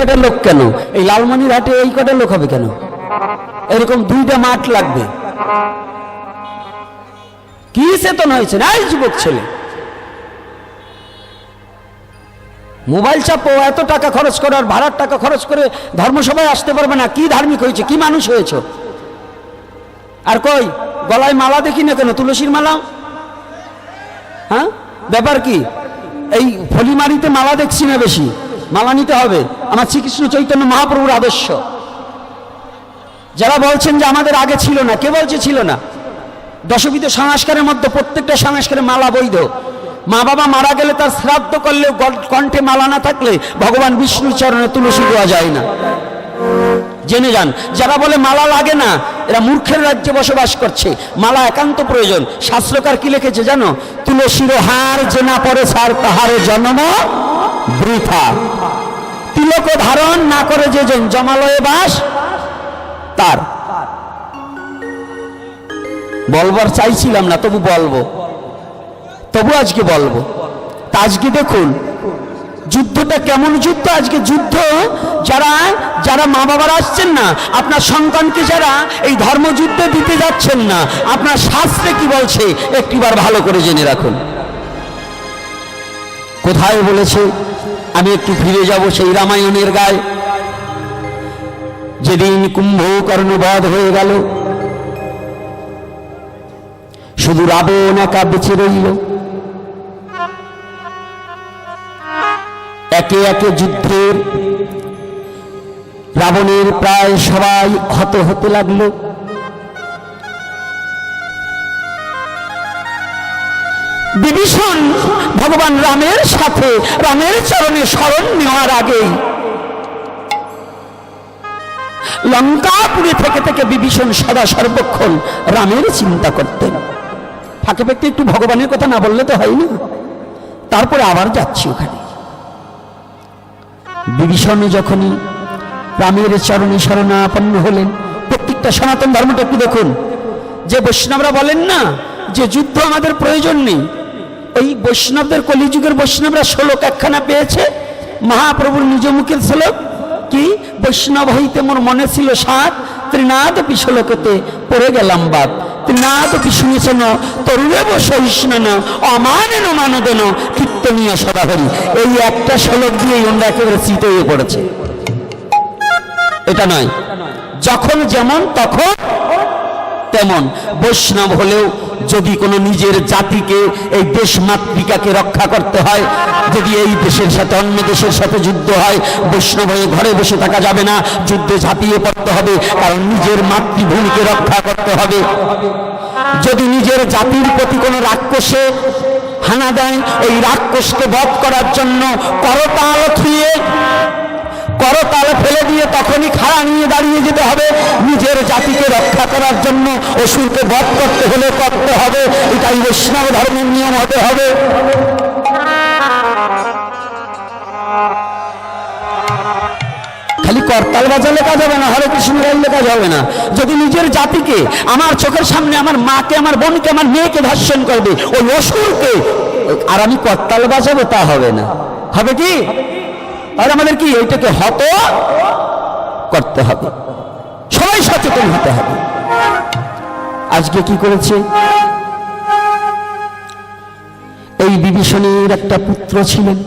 কয়টা লোক কেন? এই লালমনির হাটে এই কয়টা লোক হবে কেন? এরকম দুইটা মাঠ লাগবে। কি চেতন হয়েছে? না যুবক ছেলে। মোবাইল চাপো, এত টাকা খরচ করে আর ভাড়ার টাকা খরচ করে ধর্মসভায় আসতে পারবে না। কি ধার্মিক হয়েছে? কি মানুষ হয়েছে? আর কই, গলায় মালা দেখি না কেন? তুলসীর মালা? হ্যাঁ? ব্যাপার কি? এই ফলিমারিতে মালা দেখছি না বেশি। মালা নিতে হবে। আমার শ্রীকৃষ্ণ চৈতন্য মহাপ্রভুর আদর্শ। যারা বলছেন যে আমাদের আগে ছিল না, কে বলছে ছিল না? দশবিধ সংস্কারের মধ্যে প্রত্যেকটা সংস্কারে মালা বৈধ। মা বাবা মারা গেলে তার শ্রাদ্ধ করলেও কণ্ঠে মালা না থাকলে ভগবান বিষ্ণুর চরণে তুলসী দেওয়া যায় না। জেনে যান, যারা বলে মালা লাগে না, এরা মূর্খের রাজ্যে বসবাস করছে। মালা একান্ত প্রয়োজন। শাস্ত্রকার কি লিখেছে জানো? তুলসীর হার যে না পরে সার তাহারে জন্ম বৃথা। তিলক ধারণ না করে যে জন জমালয়ে বাস, তার। বলবার চাইছিলাম না, তবু বলব। তবু আজকে বলব। তা আজকে দেখুন, যুদ্ধটা কেমন যুদ্ধ? আজকে যুদ্ধ, যারা যারা মা বাবারা আসছেন না, আপনার সন্তানকে যারা এই ধর্মযুদ্ধে দিতে যাচ্ছেন না, আপনার শাস্ত্রে কি বলছে? একটিবার ভালো করে জেনে রাখুন। কোথায় বলেছে? আমি একটু ফিরে যাব সেই রামায়ণের গায়ে। যেদিন কুম্ভকর্ণবধ হয়ে গেল, শুধু রাবণ একা বেঁচে রইল। একে একে যুদ্ধের, রাবণের প্রায় সবাই হত হতে লাগল। বিভীষণ ভগবান রামের সাথে, রামের চরণে স্মরণ নেওয়ার আগেই লঙ্কাপুরে থেকে থেকে বিভীষণ সদা সর্বক্ষণ রামের চিন্তা করতেন। ফাঁকে ফাঁকে একটু ভগবানের কথা না বললে তো হয় না। তারপরে আবার যাচ্ছি ওখানে। বিভীষণ যখনই রামের চরণে শরণাপন্ন হলেন, প্রত্যেকটা সনাতন ধর্মটা একটু দেখুন। যে বৈষ্ণবরা বলেন না যে যুদ্ধ আমাদের প্রয়োজন নেই ওই বৈষ্ণবদের কলিযুগের বৈষ্ণবরা শ্লোক একখানা পেয়েছে। মহাপ্রভুর নিজ মুখের শ্লোক। কি? বৈষ্ণব হইতে মোর মনে ছিল সাত ত্রিনাদ পিছলকেতে পড়ে গেলাম বাপ। ত্রিনাদ পিছুনেছেন তরুণেব সহিষ্ণন অমানেন মানদেন কীর্তনীয় সদাহরি। এই একটা শ্লোক দিয়েই আমরা একেবারে চিত হয়ে পড়েছে। এটা নয়। যখন যেমন তখন তেমন। বৈষ্ণব হলেও যদি কোনো নিজের জাতিকে এই দেশ মাতৃকাকে রক্ষা করতে হয়, যদি এই দেশের সাথে অন্য দেশের সাথে যুদ্ধ হয়, বৈষ্ণব হয়ে ঘরে বসে থাকা যাবে না, যুদ্ধে ঝাঁপিয়ে পড়তে হবে, কারণ নিজের মাতৃভূমিকে রক্ষা করতে হবে। যদি নিজের জাতির প্রতি কোনো রাক্ষসে হানা দেয় ওই রাক্ষসকে বধ করার জন্য করতাল থুয়ে করতাল ফেলে দিয়ে তখনই খাড়া নিয়ে দাঁড়িয়ে যেতে হবে। নিজের জাতিকে রক্ষা করার জন্য অসুরকে বধ করতে হলে করতে হবে। এটাই বৈষ্ণব ধর্মের নিয়ম হতে হবে। খালি করতাল বাজালে লেখা যাবে না, হরে কৃষ্ণ কাজ হবে না। যদি নিজের জাতিকে, আমার চোখের সামনে আমার মাকে, আমার বোনকে, আমার মেয়েকে ধর্ষণ করবে, ওই অসুরকে, আর আমি করতাল বাজাবো তা হবে না। হবে কি? আর আমাদের কি এইটাকে হত করতে হবে। সবাই সচেতন হতে হবে। আজকে কি করেছে? এই বিভীষণের একটা পুত্র ছিলেন।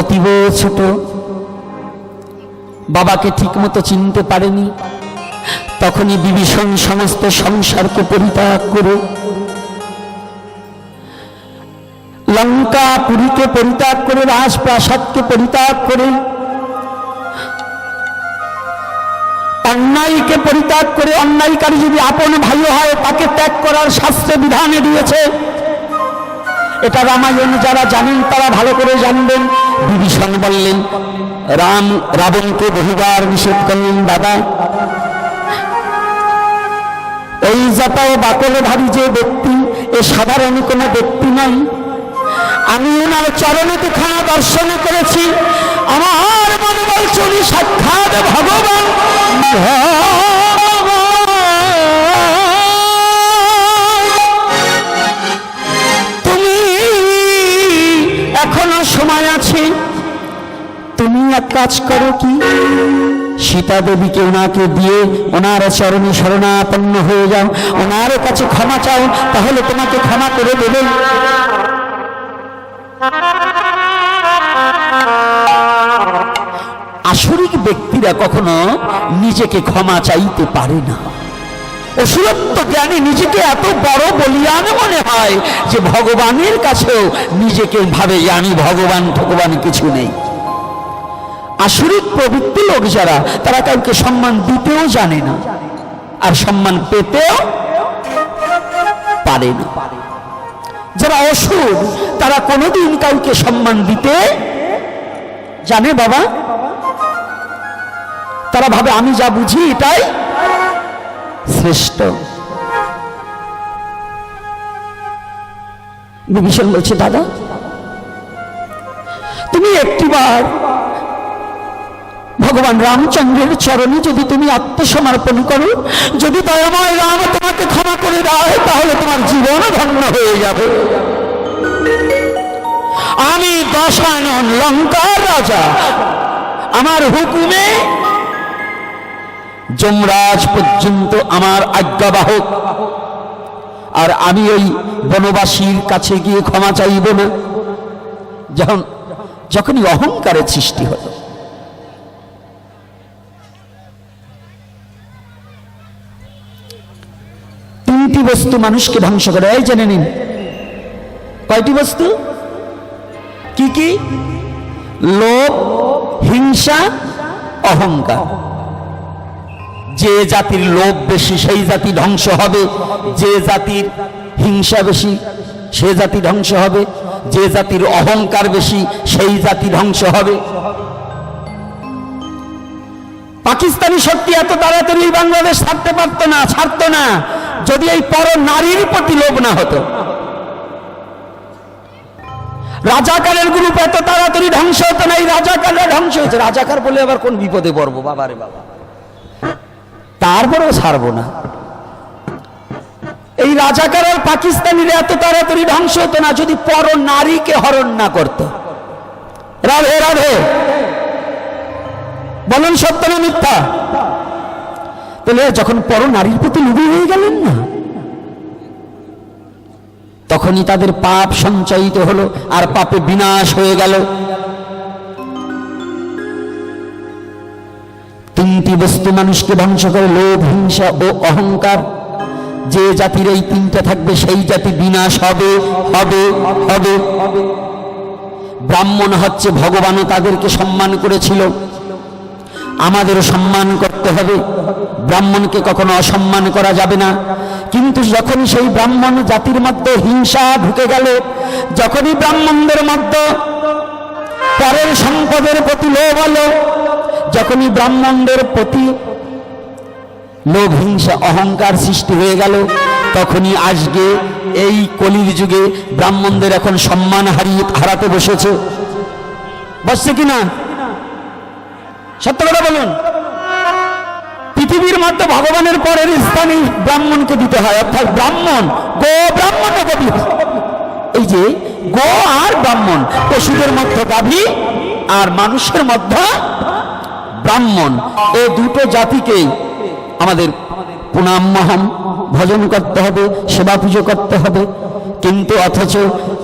অতীব ছোট। বাবাকে ঠিকমতো চিনতে পারেনি। তখনই বিভীষণ সমস্ত সংসারকে পরিত্যাগ করে লঙ্কা পুরীকে পরিত্যাগ করে, রাজপ্রাসাদকে পরিত্যাগ করে, অন্যায়কে পরিত্যাগ করে, অন্যায়কারী যদি আপন ভাই হয়, তাকে ত্যাগ করার শাস্ত্রে বিধানে দিয়েছে। এটা রামায়ণ যারা জানেন, তারা ভালো করে জানবেন। বিভীষণ বললেন, রাম, রাবণকে বহুবার নিষেধ করলেন দাদা এই বাকলে ভারী যে ব্যক্তি, এ সাধারণ কোনো ব্যক্তি নয়। আমি ওনার চরণে দুখানা দর্শন করেছি। আমার মনে বলছে উনি সাক্ষাৎ ভগবান। তুমি এখনও সময় আছে? তুমি এক কাজ করো কি? সীতা দেবীকে ওনাকে দিয়ে ওনার চরণে শরণাপন্ন হয়ে যাও। ওনার কাছে ক্ষমা চাও, তাহলে তোমাকে ক্ষমা করে দেবে আসরিক ব্যক্তিরা কখনো নিজেকে ক্ষমা চাইতে পারে না। অসুরত্ব জ্ঞানী নিজেকে এত বড় বলিয়ান মনে হয় যে ভগবানের কাছেও নিজেকে ভাবে আমি ভগবান ভগবান কিছু নেই। আসরিক প্রবৃত্তি লোক যারা, তারা কাউকে সম্মান দিতেও জানে না আর সম্মান পেতেও পারে না। যারা অসুর, তারা কোনোদিন কাউকে সম্মান দিতে জানে বাবা? তারা ভাবে, আমি যা বুঝি এটাই শ্রেষ্ঠ। বিভীষণ বলছে, দাদা, তুমি একটিবার ভগবান রামচন্দ্রের চরণে যদি তুমি আত্মসমর্পণ করো, যদি দয়াময় রাম তোমাকে ক্ষমা করে দেয় তাহলে তোমার জীবন ধন্য হয়ে যাবে। আমি দশানন লঙ্কার রাজা। আমার হুকুমে যমরাজ পর্যন্ত আমার আজ্ঞাবাহক। আর আমি ওই বনবাসীর কাছে গিয়ে ক্ষমা চাইব না। যখন, যখনই অহংকারের সৃষ্টি হলো। তিনটি বস্তু মানুষকে ধ্বংস করে, এই জেনে নিন। কয়টি বস্তু? কি কি? লোভ, হিংসা, অহংকার। যে জাতির লোভ বেশি, সেই জাতি ধ্বংস হবে। যে জাতির হিংসা বেশি, সে জাতি ধ্বংস হবে। যে জাতির অহংকার বেশি, সেই জাতি ধ্বংস হবে। পাকিস্তানি শক্তি এত তাড়াতাড়ি বাংলাদেশ ছাড়তে পারতো না, ছাড়তো না। যদি এই পর নারীর প্রতি লোভ না হতো। রাজাকারের গ্রুপ এত তাড়াতাড়ি ধ্বংস হতো না, এই রাজাকাররা ধ্বংস হয়েছে। রাজাকার বলে আবার কোন বিপদে পড়ব? বাবারে বাবা। তারপরেও ছাড়বো না। এই রাজাকার আর পাকিস্তানিরা এত তাড়াতাড়ি ধ্বংস হতো না, যদি পর নারীকে হরণ না করত। রাধে রাধে। বলেন সত্য না মিথ্যা। তাহলে যখন পর নারীর প্রতি লুবি হয়ে গেলেন না, তখনই তাদের পাপ সঞ্চয়িত হলো আর পাপে বিনাশ হয়ে গেল। তিনটি বস্তু মানুষকে ধ্বংস করে লোভ, হিংসা ও অহংকার। যে জাতির এই তিনটা থাকবে, সেই জাতি বিনাশ হবে হবে হবে। ব্রাহ্মণ হচ্ছে ভগবানও তাদেরকে সম্মান করেছিল। আমাদেরও সম্মান করতে হবে। ব্রাহ্মণকে কখনো অসম্মান করা যাবে না। কিন্তু যখন সেই ব্রাহ্মণ জাতির মধ্যে হিংসা ঢুকে গেল, যখনই ব্রাহ্মণদের মধ্যে পরের সম্পদের প্রতি লোভ হলো যখনই ব্রাহ্মণদের প্রতি লোভ হিংসা অহংকার সৃষ্টি হয়ে গেল, তখনই আজকে এই কলির যুগে ব্রাহ্মণদের এখন সম্মান হারিয়ে হারাতে বসেছে। বসছে কিনা সত্য কথা বলুন। পৃথিবীর মধ্যে ভগবানের পরের স্থানে ব্রাহ্মণকে দিতে হয়, অর্থাৎ ব্রাহ্মণ, গো ব্রাহ্মণ এই যে গো আর ব্রাহ্মণ, পশুদের মধ্যে গাভী আর মানুষের মধ্যে ব্রাহ্মণ এই দুটো জাতিকেই আমাদের প্রণাম মহান ভজন করতে হবে, সেবা পুজো করতে হবে। কিন্তু অথচ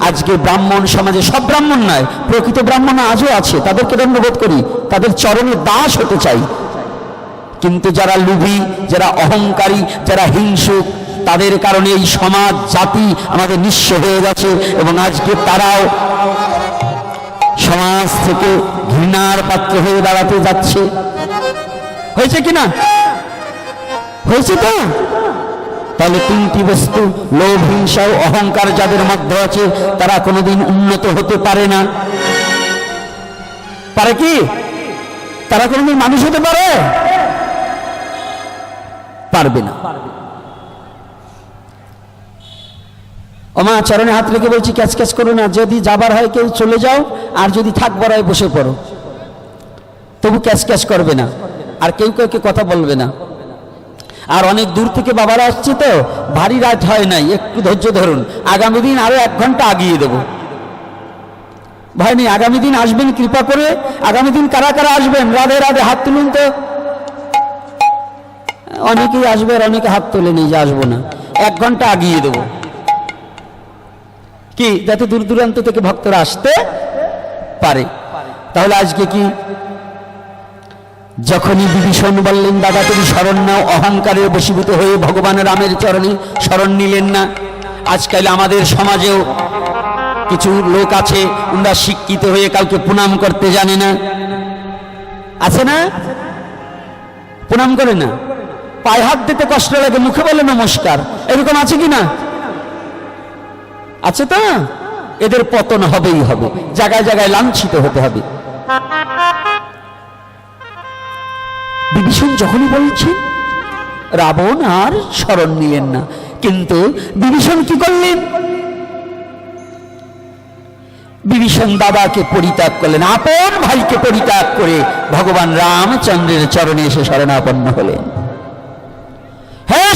আজকে ব্রাহ্মণ সমাজে সব ব্রাহ্মণ নয়, প্রকৃত ব্রাহ্মণ আজও আছে, তাদেরকে দণ্ডবোধ করি, তাদের চরণে দাস হতে চাই। কিন্তু যারা লুভি, যারা অহংকারী, যারা হিংসুক, তাদের কারণে এই সমাজ, জাতি আমাদের নিঃস্ব হয়ে গেছে এবং আজকে তারাও সমাজ থেকে ঘৃণার পাত্র হয়ে দাঁড়াতে যাচ্ছে। হয়েছে কিনা? হয়েছে তো? তাহলে তিনটি বস্তু, লোভ, হিংসা ও অহংকার যাদের মধ্যে আছে, তারা কোনোদিন উন্নত হতে পারে না। পারে কি? তারা কোনোদিন মানুষ হতে পারে? পারবে না। ওমা চরণে হাত রেখে বলছি, ক্যাচ ক্যাচ করো না, যদি যাবার হয় কেউ চলে যাও, আর যদি থাকবার হয় বসে পড়ো। তবু ক্যাচ ক্যাচ করবে না, আর কেউ কাউকে কথা বলবে না। আর অনেক দূর থেকে বাবারা আসছে তো, ভারী রাত হয় নাই, একটু ধৈর্য ধরুন, আগামী দিন আরও এক ঘণ্টা আগিয়ে দেব। ভয় নেই, আগামী দিন আসবেন, কৃপা করে, আগামী দিন কারা কারা আসবেন, রাধে রাধে হাত তুলুন তো। অনেকেই আসবে আর অনেকে হাত তোলে নেই, যে আসব না। এক ঘণ্টা আগিয়ে দেবো। কি? যাতে দূর দূরান্ত থেকে ভক্তরা আসতে পারে। তাহলে আজকে কি? যখনই বিভীষণ বললেন, দাদা, তুমি স্মরণ নাও। অহংকারের বশীভূত হয়ে ভগবান রামের চরণে স্মরণ নিলেন না। আজকাল আমাদের সমাজেও কিছু লোক আছে ওরা শিক্ষিত হয়ে কাউকে প্রণাম করতে জানে না। আছে না? প্রণাম করে না। পায়ে হাত দিতে কষ্ট লাগে, মুখে বলে নমস্কার। এরকম আছে কি না? আছে তো? এদের পতন হবেই হবে। জায়গায় জায়গায় লাঞ্ছিত হতে হবে। বিভীষণ যখনই বলছেন, রাবণ আর স্মরণ নিলেন না। কিন্তু বিভীষণ কি করলেন? বিভীষণ দাদাকে পরিত্যাগ করলেন। আপন ভাইকে পরিত্যাগ করে ভগবান রামচন্দ্রের চরণে এসে শরণাপন্ন হলেন। হ্যাঁ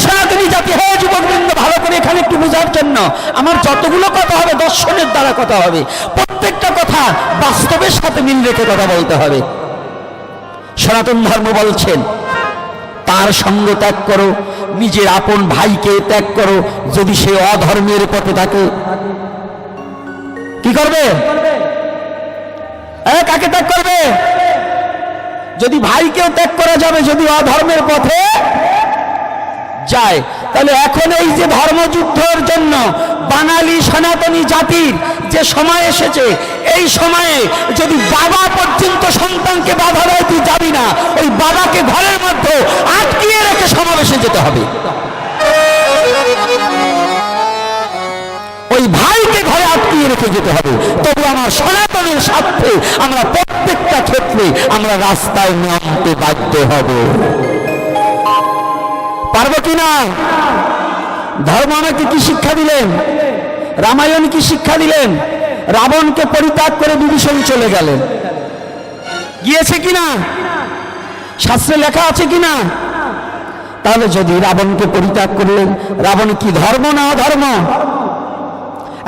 জাতি হ্যাঁ যুবকবৃন্দ ভালো করে এখানে একটু বোঝার জন্য আমার যতগুলো কথা হবে, দর্শনের দ্বারা কথা হবে। প্রত্যেকটা কথা বাস্তবের সাথে মিল রেখে কথা বলতে হবে। সনাতন ধর্ম বলছেন, তার সঙ্গ ত্যাগ করো, নিজের আপন ভাইকে ত্যাগ করো, যদি সে অধর্মের পথে থাকে। কি করবে? কাকে ত্যাগ করবে? যদি ভাইকেও ত্যাগ করা যাবে, যদি অধর্মের পথে যায়। তাহলে এখন এই যে ধর্মযুদ্ধের জন্য বাঙালি সনাতনী জাতির যে সময় এসেছে, এই সময়ে যদি বাবা পর্যন্ত সন্তানকে বাধা দেয়, তুই যাবি না। ওই বাবাকে ঘরের মধ্যে আটকিয়ে রেখে সমাবেশে যেতে হবে। ওই ভাইকে ঘরে আটকিয়ে রেখে যেতে হবে। তবু আমার সনাতনের স্বার্থে, আমরা প্রত্যেকটা ক্ষেত্রে আমরা রাস্তায় নামতে বাধ্য হব। পারব কি না? ধর্ম আমাকে কি শিক্ষা দিলেন? রামায়ণ কি শিক্ষা দিলেন? রাবণকে পরিত্যাগ করে বিভীষণ চলে গেলেন। গিয়েছে কিনা শাস্ত্রে লেখা আছে কিনা তাহলে যদি রাবণকে পরিত্যাগ করলেন রাবণ কি ধর্ম না অধর্ম?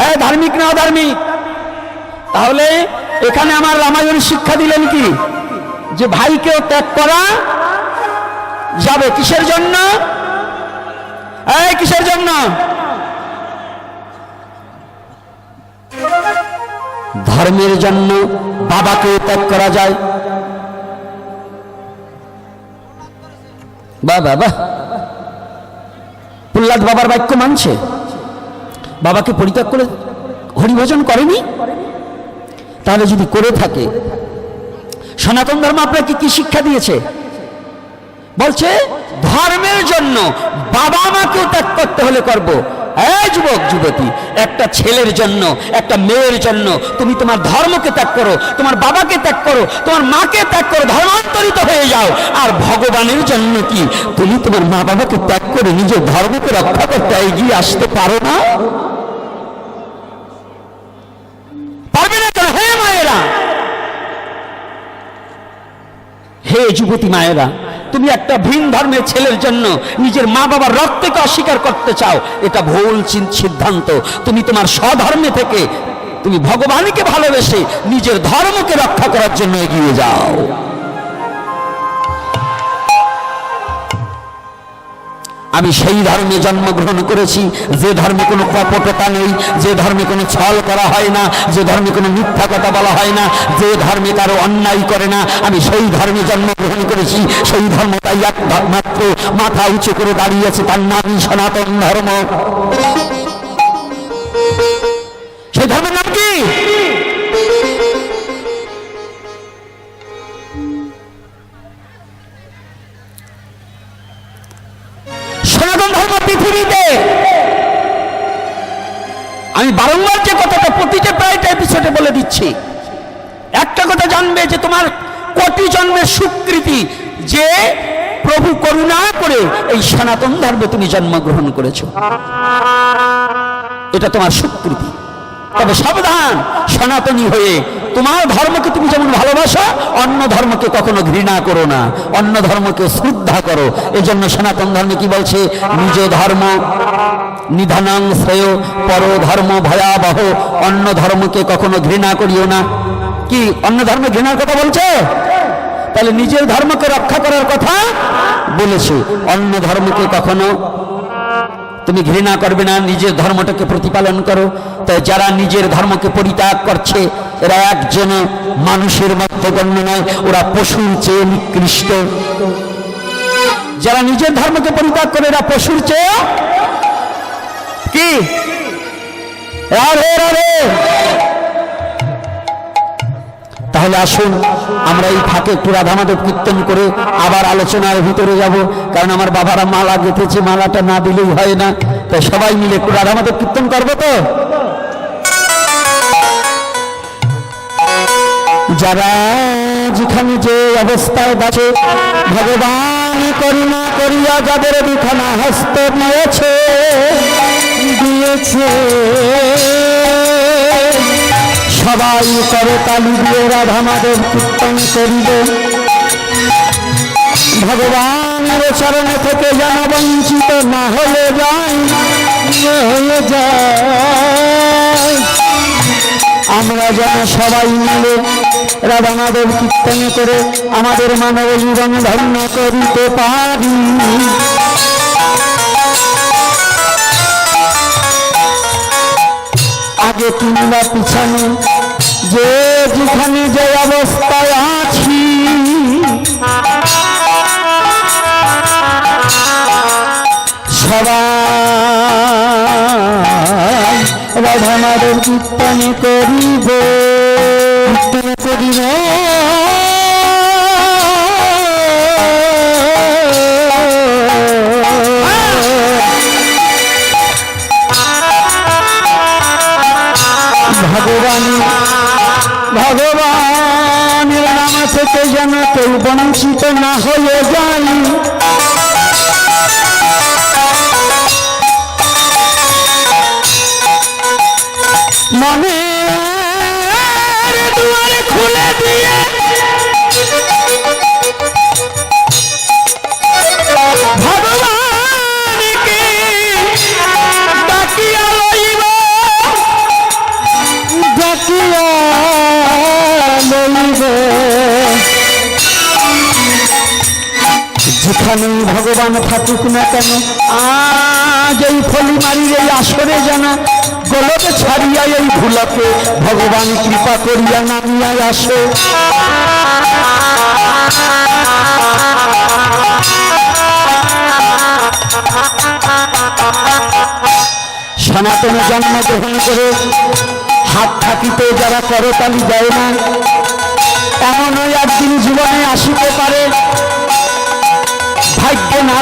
এ, ধার্মিক না অধার্মিক? তাহলে এখানে আমার রামায়ণ শিক্ষা দিলেন কি? যে ভাইকেও ত্যাগ করা যাবে। কিসের জন্য? এই, কিসের জন্য? ধর্মের জন্য বাবাকে ত্যাগ করা যায়। বা বাবা প্রহ্লাদ বাবার বাক্য মানছে। বাবাকে পরিত্যাগ করে হরিভজন করেনি? তাহলে যদি করে থাকে, সনাতন ধর্ম আপনাকে কি শিক্ষা দিয়েছে? বলছে ধর্মের জন্য বাবা মাকেও ত্যাগ করতে হলে করব। যুবক, যুবতী, একটা ছেলের জন্য, একটা মেয়ের জন্য তুমি তোমার ধর্মকে ত্যাগ করো, তোমার বাবাকে ত্যাগ করো, তোমার মাকে ত্যাগ করো, ধর্মান্তরিত হয়ে যাও। আর ভগবানের জন্য কি? তুমি তোমার মা বাবাকে ত্যাগ করে নিজের ধর্মকে রক্ষা করতে এগিয়ে আসতে পারো না? পারবে না কেন? হে মায়েরা! হে যুবতী মায়েরা তুমি একটা ভিন ধর্মের ছেলের জন্য নিজের মা বাবার রক্তকে অস্বীকার করতে চাও, এটা ভুল সিদ্ধান্ত। তুমি তোমার স্বধর্মে থেকে তুমি ভগবানকে ভালোবেসে নিজের ধর্মকে রক্ষা করার জন্য এগিয়ে যাও। আমি সেই ধর্মে জন্মগ্রহণ করেছি। যে ধর্মে কোনো কপটতা নেই, যে ধর্মে কোনো ছল করা হয় না, যে ধর্মে কোনো মিথ্যা কথা বলা হয় না, যে ধর্মে কারও অন্যায় করে না, আমি সেই ধর্মে জন্মগ্রহণ করেছি। সেই ধর্ম তাই এক মাত্র মাথা উঁচু করে দাঁড়িয়েছে তার নামই সনাতন ধর্ম। আমি বারংবার যে কথাটা প্রতিটা প্রায়টা এপিসোডে বলে দিচ্ছি। একটা কথা জানবে যে তোমার কোটি জন্মের স্বীকৃতি যে প্রভু করুণা করে এই সনাতন ধর্মে তুমি জন্মগ্রহণ করেছ। এটা তোমার স্বীকৃতি তবে সাবধান, সনাতনী হয়ে তোমার ধর্মকে তুমি যেমন ভালোবাসো, অন্য ধর্মকে কখনো ঘৃণা করো না। অন্য ধর্মকে শ্রদ্ধা করো। এই জন্য সনাতন ধর্মে কি বলছে? নিজ ধর্ম। নিধানাং শ্রেয় পর ধর্ম ভয়াবহ, অন্য ধর্মকে কখনো ঘৃণা করিও না। কি, অন্য ধর্মে ঘৃণার কথা বলছে? তাহলে নিজের ধর্মকে রক্ষা করার কথা বলেছে। অন্য ধর্মকে কখনো তুমি ঘৃণা করবে না, নিজের ধর্মটাকে প্রতিপালন করো। তাই যারা নিজের ধর্মকে পরিত্যাগ করছে, এরা একজন মানুষের মধ্যে গণ্য নয়, ওরা পশুর চেয়ে নিকৃষ্ট। যারা নিজের ধর্মকে পরিত্যাগ করে, এরা পশুর চেয়ে কি? রাধে রাধে। তাহলে আসুন, আমরা এই ফাঁকে একটু রাধা কীর্তন করে আবার আলোচনার ভিতরে যাব, কারণ আমার বাবারা মালা গেঁথেছে, মালাটা না দিলেই হয় না। তাই সবাই মিলে একটু রাধা কীর্তন করব তো? যারা যেখানে যে অবস্থায় বাঁচে ভগবান করুণা করিয়া যাদের দুখানা হস্ত নিয়েছে দিয়েছে সবাই করে তালি দিয়ে রাধা মাধব কীর্তন করিবে। ভগবানের চরণে থেকে যেন বঞ্চিত না হয়ে যায় হয়ে যায়। আমরা যেন সবাই মিলে রাধা মাধব কীর্তন করে আমাদের মানব জীবন ধন্য করিতে পারি। আগে কিংবা পিছনে, যে যেখানে যে অবস্থায় আছি। সবাই রাধা মাধব কীর্তন করিব। কীর্তন করিব? ভগবান থাকুক না কেন? আজ এই ফলিমারির এই আসরে যেন গোলকে ছাড়িয়া এই ভুলকে ভগবান কৃপা করিয়া নামিয়া আসে। সনাতনে জন্মগ্রহণ করে হাত থাকিতে যারা করতালি দেয় না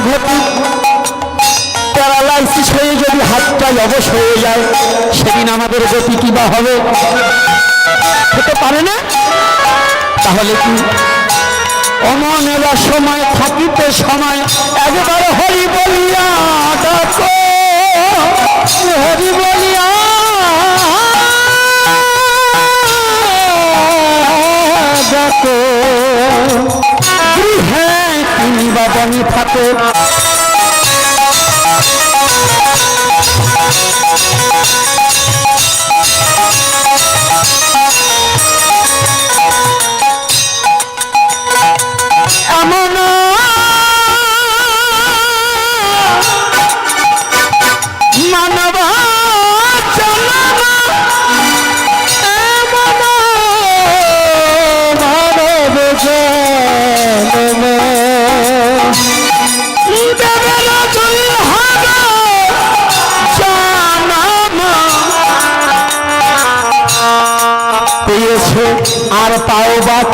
ঘটুক প্যারালাইসিস হয়ে যদি হাতটাই অবশ হয়ে যায়, সেদিন আমাদের গতি কি বা হবে? হতে পারে না? তাহলে কি? অমনেলা সময় থাকিতে সময়, একবার হরি বলিয়া ডাকো। হরি বলিয়া ডাকো। গৃহে কিংবা বনে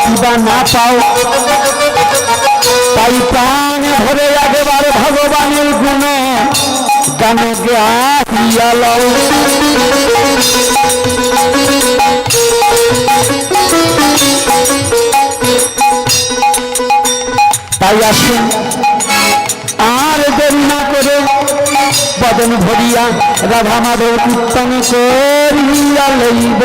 কিবা না পাও। তাই প্রাণ ধরে একবার ভগবানের গুণ গান লও। তাই আসুন, আর দেরি না করে বদন ভরিয়া রাধা মাধব কীর্তন করিয়া লইব।